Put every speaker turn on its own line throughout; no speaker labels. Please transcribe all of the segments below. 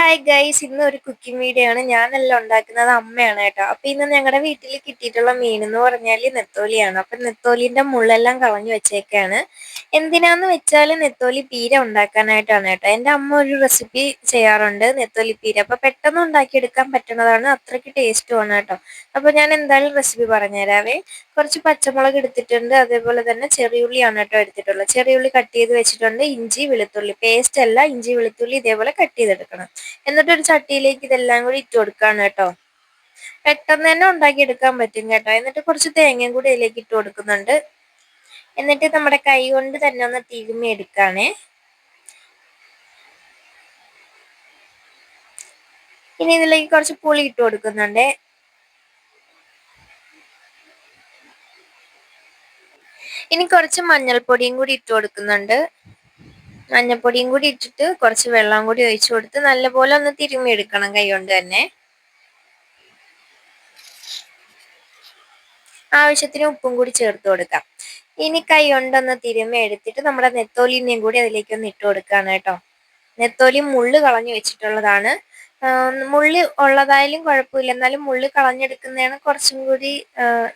Hi guys ഇന്ന് ഒരു cooking video ആണ്. ഞാനല്ല ഉണ്ടാക്കുന്നത് അമ്മയാണ് കേട്ടോ. അപ്പൊ ഇന്ന് ഞങ്ങളുടെ വീട്ടിൽ കിട്ടിയിട്ടുള്ള മീൻ എന്ന് പറഞ്ഞാൽ നെത്തോലിയാണ്. അപ്പൊ നെത്തോലിന്റെ മുള്ളെല്ലാം കളഞ്ഞു വെച്ചേക്കാണ്. എന്തിനാന്ന് വെച്ചാൽ നെത്തോലി പീര ഉണ്ടാക്കാനായിട്ടാണ് കേട്ടോ. എന്റെ അമ്മ ഒരു റെസിപ്പി ചെയ്യാറുണ്ട് നെത്തോലി പീര. അപ്പൊ പെട്ടെന്ന് ഉണ്ടാക്കിയെടുക്കാൻ പറ്റുന്നതാണ് അത്രയ്ക്ക് ടേസ്റ്റുമാണ് കേട്ടോ. അപ്പൊ ഞാൻ എന്തായാലും റെസിപ്പി പറഞ്ഞുതരാവേ. കുറച്ച് പച്ചമുളക് എടുത്തിട്ടുണ്ട്. അതേപോലെ തന്നെ ചെറിയുള്ളിയാണ് കേട്ടോ എടുത്തിട്ടുള്ളത്. ചെറിയുള്ളി കട്ട് ചെയ്ത് വെച്ചിട്ടുണ്ട്. ഇഞ്ചി വെളുത്തുള്ളി പേസ്റ്റ് അല്ല ഇഞ്ചി വെളുത്തുള്ളി ഇതേപോലെ കട്ട് ചെയ്തെടുക്കണം. എന്നിട്ട് ഒരു ചട്ടിയിലേക്ക് ഇതെല്ലാം കൂടി ഇട്ട് കൊടുക്കാണ് കേട്ടോ. പെട്ടെന്ന് തന്നെ ഉണ്ടാക്കി എടുക്കാൻ പറ്റും കേട്ടോ. എന്നിട്ട് കുറച്ച് തേങ്ങയും കൂടി ഇതിലേക്ക് ഇട്ട് കൊടുക്കുന്നുണ്ട്. എന്നിട്ട് നമ്മുടെ കൈ കൊണ്ട് തന്നെ ഒന്ന് തിരുമ്മി എടുക്കാണേ. ഇനി ഇതിലേക്ക് കുറച്ച് പുളി ഇട്ട് കൊടുക്കുന്നുണ്ട്. ഇനി കുറച്ച് മഞ്ഞൾപ്പൊടിയും കൂടി ഇട്ട് കൊടുക്കുന്നുണ്ട്. മഞ്ഞൾപ്പൊടിയും കൂടി ഇട്ടിട്ട് കുറച്ച് വെള്ളം കൂടി ഒഴിച്ചു കൊടുത്ത് നല്ലപോലെ ഒന്ന് തിരുമ്മി എടുക്കണം കൈ കൊണ്ട് തന്നെ. ആവശ്യത്തിന് ഉപ്പും കൂടി ചേർത്ത് കൊടുക്കാം. ഇനി കൈ കൊണ്ടൊന്ന് തിരുമ്മി എടുത്തിട്ട് നമ്മുടെ നെത്തോലിനെയും കൂടി അതിലേക്ക് ഒന്ന് ഇട്ട് കൊടുക്കാണ് കേട്ടോ. നെത്തോലി മുള്ള് കളഞ്ഞു വെച്ചിട്ടുള്ളതാണ്. മുള്ളി ഉള്ളതായാലും കുഴപ്പമില്ല. എന്നാലും മുള്ളി കളഞ്ഞെടുക്കുന്നതാണ് കുറച്ചും കൂടി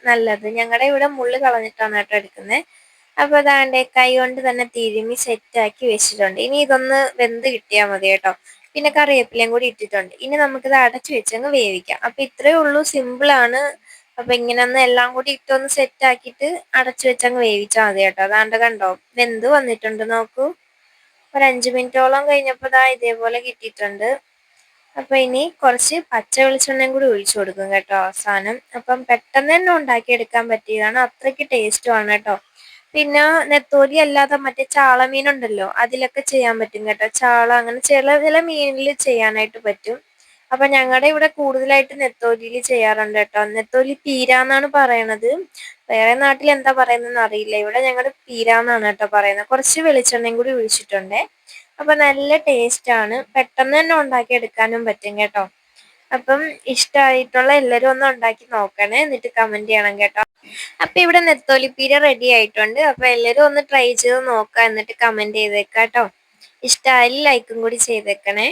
നല്ലത്. ഞങ്ങളുടെ ഇവിടെ മുള്ളി കളഞ്ഞിട്ടാണ് കേട്ടോ എടുക്കുന്നത് അപ്പോൾ അതാണ്ട് കൈ കൊണ്ട് തന്നെ തിരുമ്മി സെറ്റാക്കി വെച്ചിട്ടുണ്ട്. ഇനി ഇതൊന്ന് വെന്ത് കിട്ടിയാൽ മതി കേട്ടോ. പിന്നെ കറിവേപ്പിലയും കൂടി ഇട്ടിട്ടുണ്ട്. ഇനി നമുക്കിത് അടച്ചു വെച്ചങ്ങ് വേവിക്കാം. അപ്പൊ ഇത്രയേ ഉള്ളൂ. സിമ്പിളാണ് അപ്പൊ ഇങ്ങനെ ഒന്ന് എല്ലാം കൂടി ഇട്ടൊന്ന് സെറ്റ് ആക്കിയിട്ട് അടച്ചു വെച്ചങ്ങ് വേവിച്ചാൽ മതി കേട്ടോ. അതാണ്ട് കണ്ടോ? വെന്ത് വന്നിട്ടുണ്ട് നോക്കൂ. ഒരു അഞ്ച് മിനിറ്റോളം കഴിഞ്ഞപ്പോൾ ഇതാ ഇതേപോലെ കിട്ടിയിട്ടുണ്ട്. അപ്പൊ ഇനി കുറച്ച് പച്ച വെളിച്ചെണ്ണയും കൂടി ഒഴിച്ചു കൊടുക്കും കേട്ടോ അവസാനം. അപ്പം പെട്ടെന്ന് തന്നെ ഉണ്ടാക്കിയെടുക്കാൻ പറ്റിയതാണ്. അത്രയ്ക്ക് ടേസ്റ്റുമാണ് കേട്ടോ. പിന്നെ നെത്തോലി അല്ലാതെ മറ്റേ ചാള മീനുണ്ടല്ലോ അതിലൊക്കെ ചെയ്യാൻ പറ്റും കേട്ടോ. ചാള അങ്ങനെ ചില ചില മീനിൽ ചെയ്യാനായിട്ട് പറ്റും. അപ്പൊ ഞങ്ങളുടെ ഇവിടെ കൂടുതലായിട്ട് നെത്തോലിയിൽ ചെയ്യാറുണ്ട് കേട്ടോ. നെത്തോലി പീരാന്നാണ് പറയണത്. വേറെ നാട്ടിൽ എന്താ പറയുന്നതെന്ന് അറിയില്ല. ഇവിടെ ഞങ്ങൾ പീരാന്നാണ് കേട്ടോ പറയുന്നത്. കുറച്ച് വെളിച്ചെണ്ണയും കൂടി ഒഴിച്ചിട്ടുണ്ട്. അപ്പൊ നല്ല ടേസ്റ്റ് ആണ്. പെട്ടെന്ന് തന്നെ ഉണ്ടാക്കി എടുക്കാനും പറ്റും കേട്ടോ. അപ്പം ഇഷ്ടമായിട്ടുള്ള എല്ലാവരും ഒന്ന് ഉണ്ടാക്കി നോക്കണേ. എന്നിട്ട് കമന്റ് ചെയ്യണം കേട്ടോ. അപ്പൊ ഇവിടെ നെത്തോലിപ്പീര റെഡി ആയിട്ടുണ്ട്. അപ്പൊ എല്ലാവരും ഒന്ന് ട്രൈ ചെയ്ത് നോക്കാം. എന്നിട്ട് കമന്റ് ചെയ്തേക്കാം കേട്ടോ. ഇഷ്ടമായി ലൈക്കും കൂടി ചെയ്തേക്കണേ.